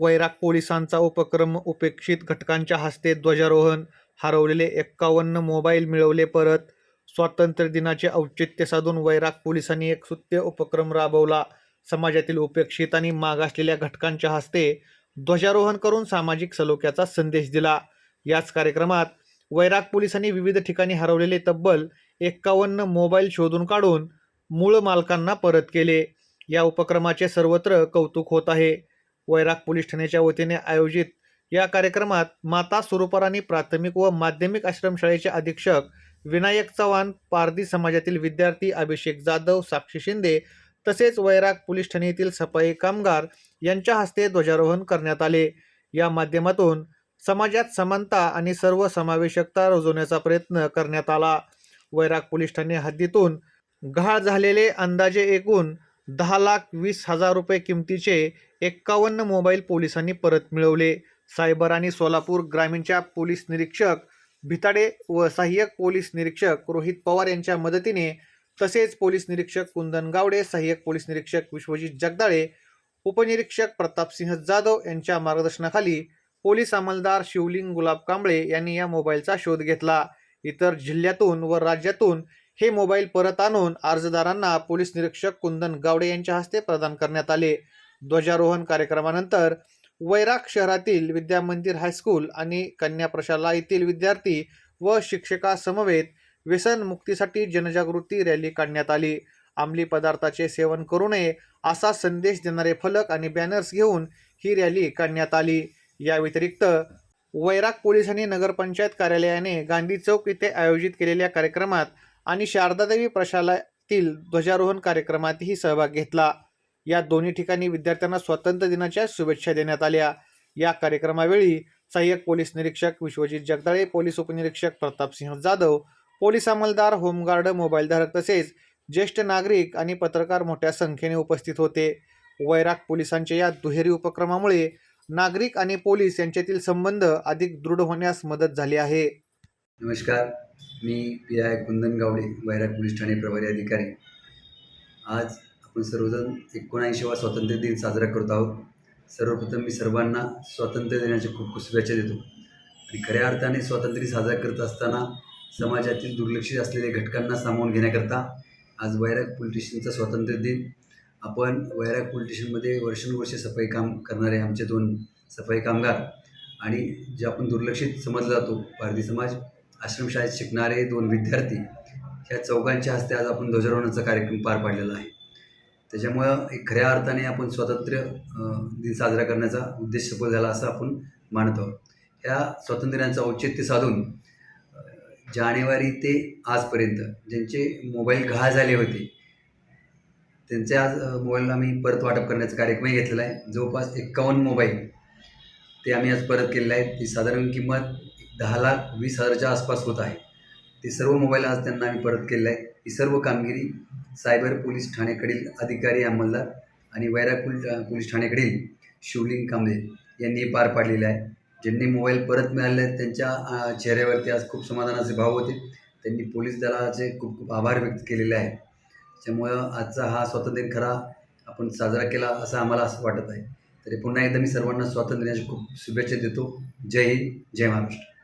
वैराग पोलिसांचा उपक्रम उपेक्षित घटकांच्या हस्ते ध्वजारोहण हरवलेले एक्कावन्न मोबाईल मिळवले परत. स्वातंत्र्य दिनाचे औचित्य साधून वैराग पोलिसांनी एक सुत्य उपक्रम राबवला. समाजातील उपेक्षित आणि मागासलेल्या घटकांच्या हस्ते ध्वजारोहण करून सामाजिक सलोख्याचा संदेश दिला. याच कार्यक्रमात वैराग पोलिसांनी विविध ठिकाणी हरवलेले तब्बल एक्कावन्न मोबाईल शोधून काढून मूळ मालकांना परत केले. या उपक्रमाचे सर्वत्र कौतुक होत आहे. वैराग पोलीस ठाण्याच्या वतीने आयोजित या कार्यक्रमात माता स्वरूपराणी प्राथमिक व माध्यमिक आश्रमशाळेचे अधीक्षक विनायक चव्हाण पारधी समाजातील विद्यार्थी अभिषेक जाधव साक्षी शिंदे तसेच वैराग पोलीस ठाण्यातील सफाई कामगार यांच्या हस्ते ध्वजारोहण करण्यात आले. या माध्यमातून समाजात समानता आणि सर्व समावेशकता रुजवण्याचा प्रयत्न करण्यात आला. वैराग पोलीस ठाणे हद्दीतून गहाळ झालेले अंदाजे एकूण दहा लाख वीस हजार रुपये किमतीचे एक्कावन्न मोबाईल पोलिसांनी परत मिळवले. सायबर आणि सोलापूर ग्रामीणच्या पोलीस निरीक्षक भिताडे व सहाय्यक पोलीस निरीक्षक रोहित पवार यांच्या मदतीने तसेच पोलीस निरीक्षक कुंदन गावडे सहाय्यक पोलीस निरीक्षक विश्वजित जगदाळे उपनिरीक्षक प्रतापसिंह जाधव यांच्या मार्गदर्शनाखाली पोलीस अंमलदार शिवलिंग गुलाब कांबळे यांनी या मोबाईलचा शोध घेतला. इतर जिल्ह्यातून व राज्यातून हे मोबाईल परत आणून अर्जदारांना पोलीस निरीक्षक कुंदन गावडे यांच्या हस्ते प्रदान करण्यात आले. ध्वजारोहण कार्यक्रमानंतर वैराग शहरातील विद्या मंदिर हायस्कूल आणि कन्या प्रशाला येथील विद्यार्थी व शिक्षकासमवेत व्यसन मुक्तीसाठी जनजागृती रॅली काढण्यात आली. अंमली पदार्थाचे सेवन करू नये असा संदेश देणारे फलक आणि बॅनर्स घेऊन ही रॅली काढण्यात आली. या व्यतिरिक्त वैराग पोलिसांनी नगरपंचायत कार्यालयाने गांधी चौक येथे आयोजित केलेल्या कार्यक्रमात आणि शारदादेवी प्रशालातील ध्वजारोहण कार्यक्रमातही सहभाग घेतला. या दोन्ही ठिकाणी विद्यार्थ्यांना स्वातंत्र्य दिनाच्या शुभेच्छा देण्यात आल्या. या कार्यक्रमावेळी सहाय्यक पोलीस निरीक्षक विश्वजित जगदाळे पोलीस उपनिरीक्षक प्रतापसिंह जाधव पोलीस अंमलदार होमगार्ड मोबाईलधारक तसेच ज्येष्ठ नागरिक आणि पत्रकार मोठ्या संख्येने उपस्थित होते. वैराग पोलिसांच्या या दुहेरी उपक्रमामुळे नागरिक आणि पोलीस यांच्यातील संबंध अधिक दृढ होण्यास मदत झाली आहे. नमस्कार. मी P I Kundan Gawade Vairag police Thane प्रभारी अधिकारी. आज आपण सर्वजण एकोणऐंशीवा स्वातंत्र्य दिन साजरा करत आहोत. सर्वप्रथम मी सर्वांना स्वातंत्र्य दिनाच्या खूप खूप शुभेच्छा देतो. आणि खऱ्या अर्थाने स्वातंत्र्य साजरा करत असताना समाजातील दुर्लक्षित असलेल्या घटकांना सामावून घेण्याकरता आज वैराग पोलीस स्टेशनचा स्वातंत्र्य दिन. आपण वैराग पोलीस स्टेशनमध्ये वर्षानुवर्षे सफाई काम करणारे आमचे दोन सफाई कामगार आणि जे आपण दुर्लक्षित समजला जातो भारतीय समाज आश्रमशाळेत शिकणारे दोन विद्यार्थी ह्या चौघांच्या हस्ते आज आपण ध्वजारोहणाचा कार्यक्रम पार पाडलेला आहे. त्याच्यामुळं एक खऱ्या अर्थाने आपण स्वातंत्र्य दिन साजरा करण्याचा उद्देश सफल झाला असं आपण मानतो आहोत. ह्या स्वातंत्र्याचं औचित्य साधून जानेवारी ते आजपर्यंत ज्यांचे मोबाईल गहाळ झाले होते त्यांचे आज मोबाईलला आम्ही परत वाटप करण्याचा कार्यक्रमही घेतलेला आहे. जवळपास एक्कावन्न मोबाईल ते आम्ही आज परत केलेले आहेत. ती साधारण किंमत दहा लाख वीस हजारच्या आसपास होत आहे. ते सर्व मोबाईल आज त्यांना आम्ही परत केलेलं आहे. ही सर्व कामगिरी सायबर पोलीस ठाण्याकडील अधिकारी अंमलदार आणि वैराग पोलीस ठाण्याकडील शिवलिंग कांबळे यांनी पार पाडलेले आहे. ज्यांनी मोबाईल परत मिळाले आहेत त्यांच्या चेहऱ्यावरती आज खूप समाधानाचे भाव होते. त्यांनी पोलीस दलाचे खूप खूप आभार व्यक्त केलेले आहे. त्यामुळं आजचा हा स्वातंत्र्य दिन खरा आपण साजरा केला असं आम्हाला असं वाटत आहे. तरी पुन्हा एकदा मी सर्वांना स्वातंत्र्य दिनाच्या खूप शुभेच्छा देतो. जय हिंद जय महाराष्ट्र.